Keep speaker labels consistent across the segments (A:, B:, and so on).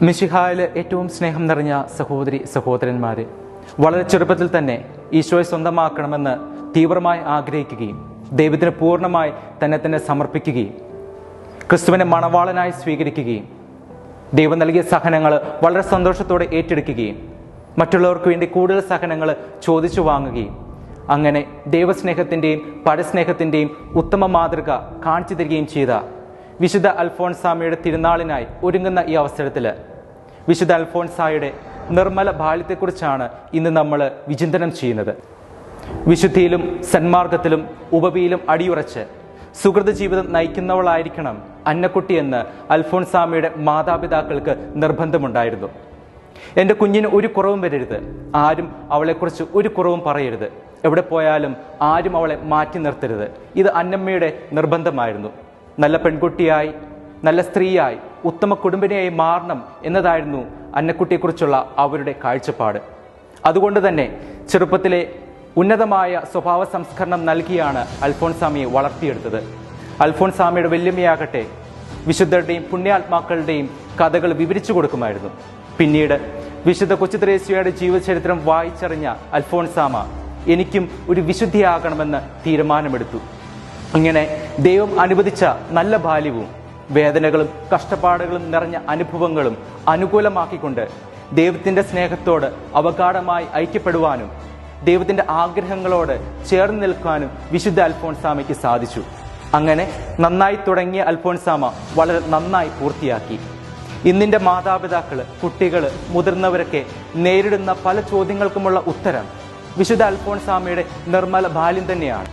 A: മിശിഹായിൽ ഏറ്റവും സ്നേഹം നിറഞ്ഞ സഹോദരി സഹോദരന്മാരെ വളരെ ചെറുപ്പത്തിൽ തന്നെ ഈശോയെ സ്വന്തമാക്കണമെന്ന് തീവ്രമായി ആഗ്രഹിക്കുകയും ദൈവത്തിന് പൂർണമായി തന്നെ തന്നെ സമർപ്പിക്കുകയും ക്രിസ്തുവിനെ മണവാളനായി സ്വീകരിക്കുകയും ദൈവം നൽകിയ സഹനങ്ങൾ വളരെ സന്തോഷത്തോടെ ഏറ്റെടുക്കുകയും മറ്റുള്ളവർക്ക് വേണ്ടി കൂടുതൽ സഹനങ്ങൾ ചോദിച്ചു വാങ്ങുകയും അങ്ങനെ ദൈവസ്നേഹത്തിന്റെയും പരസ്നേഹത്തിന്റെയും ഉത്തമ മാതൃക കാണിച്ചു തരികയും ചെയ്ത വിശുദ്ധ അൽഫോൺസാമയുടെ തിരുനാളിനായി ഒരുങ്ങുന്ന ഈ അവസരത്തിൽ വിശുദ്ധ അൽഫോൺസായുടെ നിർമ്മല ബാല്യത്തെക്കുറിച്ചാണ് ഇന്ന് നമ്മൾ വിചിന്തനം ചെയ്യുന്നത്. വിശുദ്ധിയിലും സന്മാർഗത്തിലും ഉപവിയിലും അടിയുറച്ച് സുഹൃത ജീവിതം നയിക്കുന്നവളായിരിക്കണം അന്നക്കുട്ടി എന്ന് അൽഫോൺസാമയുടെ മാതാപിതാക്കൾക്ക് നിർബന്ധമുണ്ടായിരുന്നു. എന്റെ കുഞ്ഞിന് ഒരു കുറവും വരരുത്. ആരും അവളെക്കുറിച്ച് ഒരു കുറവും പറയരുത്. എവിടെ പോയാലും ആരും അവളെ മാറ്റി നിർത്തരുത്. ഇത് അന്നമ്മയുടെ നിർബന്ധമായിരുന്നു. നല്ല പെൺകുട്ടിയായി നല്ല സ്ത്രീയായി ഉത്തമ കുടുംബിനിയായി മാറണം എന്നതായിരുന്നു അന്നക്കുട്ടിയെക്കുറിച്ചുള്ള അവരുടെ കാഴ്ചപ്പാട്. അതുകൊണ്ട് തന്നെ ചെറുപ്പത്തിലെ ഉന്നതമായ സ്വഭാവ സംസ്കരണം നൽകിയാണ് അൽഫോൺസാമിയെ വളർത്തിയെടുത്തത്. അൽഫോൺസാമിയുടെ വല്യമ്മയാകട്ടെ വിശുദ്ധരുടെയും പുണ്യാത്മാക്കളുടെയും കഥകൾ വിവരിച്ചു കൊടുക്കുമായിരുന്നു. പിന്നീട് വിശുദ്ധ കൊച്ചുത്രേസ്യയുടെ ജീവചരിത്രം വായിച്ചറിഞ്ഞ അൽഫോൺസാമ എനിക്കും ഒരു വിശുദ്ധിയാകണമെന്ന് തീരുമാനമെടുത്തു. ഇങ്ങനെ ദൈവം അനുവദിച്ച നല്ല ബാല്യവും വേദനകളും കഷ്ടപ്പാടുകളും നിറഞ്ഞ അനുഭവങ്ങളും അനുകൂലമാക്കിക്കൊണ്ട് ദൈവത്തിന്റെ സ്നേഹത്തോട് അവഗാഢമായി ഐക്യപ്പെടുവാനും ദൈവത്തിന്റെ ആഗ്രഹങ്ങളോട് ചേർന്ന് നിൽക്കാനും വിശുദ്ധ അൽഫോൺസാമയ്ക്ക് സാധിച്ചു. അങ്ങനെ നന്നായി തുടങ്ങിയ അൽഫോൺസാമ വളരെ നന്നായി പൂർത്തിയാക്കി. ഇന്നിന്റെ മാതാപിതാക്കൾ കുട്ടികൾ മുതിർന്നവരൊക്കെ നേരിടുന്ന പല ചോദ്യങ്ങൾക്കുമുള്ള ഉത്തരം വിശുദ്ധ അൽഫോൺസാമയുടെ നിർമ്മല ബാല്യം തന്നെയാണ്.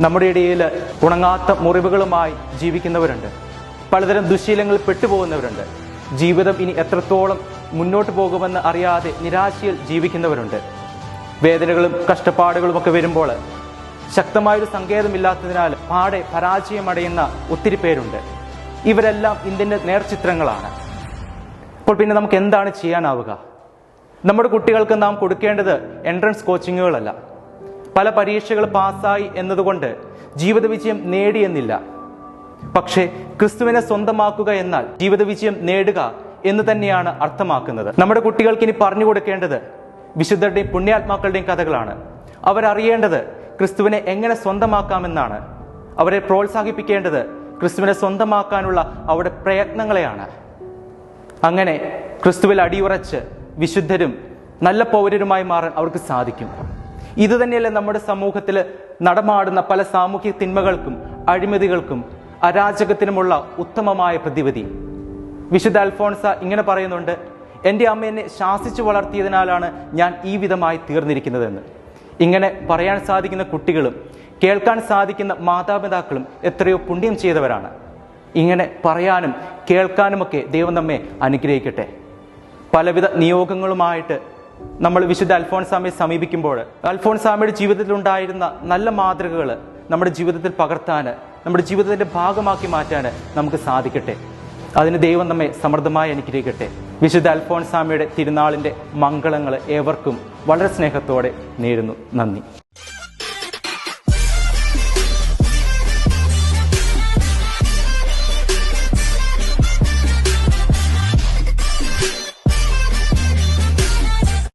A: നമ്മുടെ ഇടയിൽ ഉണങ്ങാത്ത മുറിവുകളുമായി ജീവിക്കുന്നവരുണ്ട്. പലതരം ദുശീലങ്ങളിൽ പെട്ടുപോകുന്നവരുണ്ട്. ജീവിതം ഇനി എത്രത്തോളം മുന്നോട്ട് പോകുമെന്ന് അറിയാതെ നിരാശയിൽ ജീവിക്കുന്നവരുണ്ട്. വേദനകളും കഷ്ടപ്പാടുകളും ഒക്കെ വരുമ്പോൾ ശക്തമായൊരു സങ്കേതമില്ലാത്തതിനാൽ പാടെ പരാജയമടയുന്ന ഒത്തിരി പേരുണ്ട്. ഇവരെല്ലാം ഇന്ത്യന്റെ നേർചിത്രങ്ങളാണ്. അപ്പോൾ പിന്നെ നമുക്ക് എന്താണ് ചെയ്യാനാവുക? നമ്മുടെ കുട്ടികൾക്ക് നാം കൊടുക്കേണ്ടത് എൻട്രൻസ് കോച്ചിങ്ങുകളല്ല പല പരീക്ഷകൾ പാസ്സായി എന്നതുകൊണ്ട് ജീവിത വിജയം നേടിയെന്നില്ല. പക്ഷേ ക്രിസ്തുവിനെ സ്വന്തമാക്കുക എന്നാൽ ജീവിത വിജയം നേടുക എന്ന് തന്നെയാണ് അർത്ഥമാക്കുന്നത്. നമ്മുടെ കുട്ടികൾക്ക് ഇനി പറഞ്ഞു കൊടുക്കേണ്ടത് വിശുദ്ധരുടെയും പുണ്യാത്മാക്കളുടെയും കഥകളാണ്. അവരറിയേണ്ടത് ക്രിസ്തുവിനെ എങ്ങനെ സ്വന്തമാക്കാമെന്നാണ്. അവരെ പ്രോത്സാഹിപ്പിക്കേണ്ടത് ക്രിസ്തുവിനെ സ്വന്തമാക്കാനുള്ള അവരുടെ പ്രയത്നങ്ങളെയാണ്. അങ്ങനെ ക്രിസ്തുവിൽ അടിയുറച്ച് വിശുദ്ധരും നല്ല പൗരരുമായി മാറാൻ അവർക്ക് സാധിക്കും. ഇത് തന്നെയല്ലേ നമ്മുടെ സമൂഹത്തിൽ നടമാടുന്ന പല സാമൂഹ്യ തിന്മകൾക്കും അഴിമതികൾക്കും അരാജകത്തിനുമുള്ള ഉത്തമമായ പ്രതിവിധി. വിശുദ്ധ അൽഫോൺസ ഇങ്ങനെ പറയുന്നുണ്ട് എന്റെ അമ്മ എന്നെ ശാസിച്ചു വളർത്തിയതിനാലാണ് ഞാൻ ഈ വിധമായി തീർന്നിരിക്കുന്നതെന്ന്. ഇങ്ങനെ പറയാൻ സാധിക്കുന്ന കുട്ടികളും കേൾക്കാൻ സാധിക്കുന്ന മാതാപിതാക്കളും എത്രയോ പുണ്യം ചെയ്തവരാണ്. ഇങ്ങനെ പറയാനും കേൾക്കാനുമൊക്കെ ദൈവം നമ്മെ അനുഗ്രഹിക്കട്ടെ. പലവിധ നിയോഗങ്ങളുമായിട്ട് നമ്മൾ വിശുദ്ധ അൽഫോൺസാമയെ സമീപിക്കുമ്പോൾ അൽഫോൺസാമയുടെ ജീവിതത്തിൽ ഉണ്ടായിരുന്ന നല്ല മാതൃകകൾ നമ്മുടെ ജീവിതത്തിൽ പകർത്താൻ നമ്മുടെ ജീവിതത്തിന്റെ ഭാഗമാക്കി മാറ്റാൻ നമുക്ക് സാധിക്കട്ടെ. അതിന് ദൈവം നമ്മെ സമൃദ്ധമായി അനുഗ്രഹിക്കട്ടെ. വിശുദ്ധ അൽഫോൺസാമയുടെ തിരുനാളിന്റെ മംഗളങ്ങൾ ഏവർക്കും വളരെ സ്നേഹത്തോടെ നേരുന്നു. നന്ദി.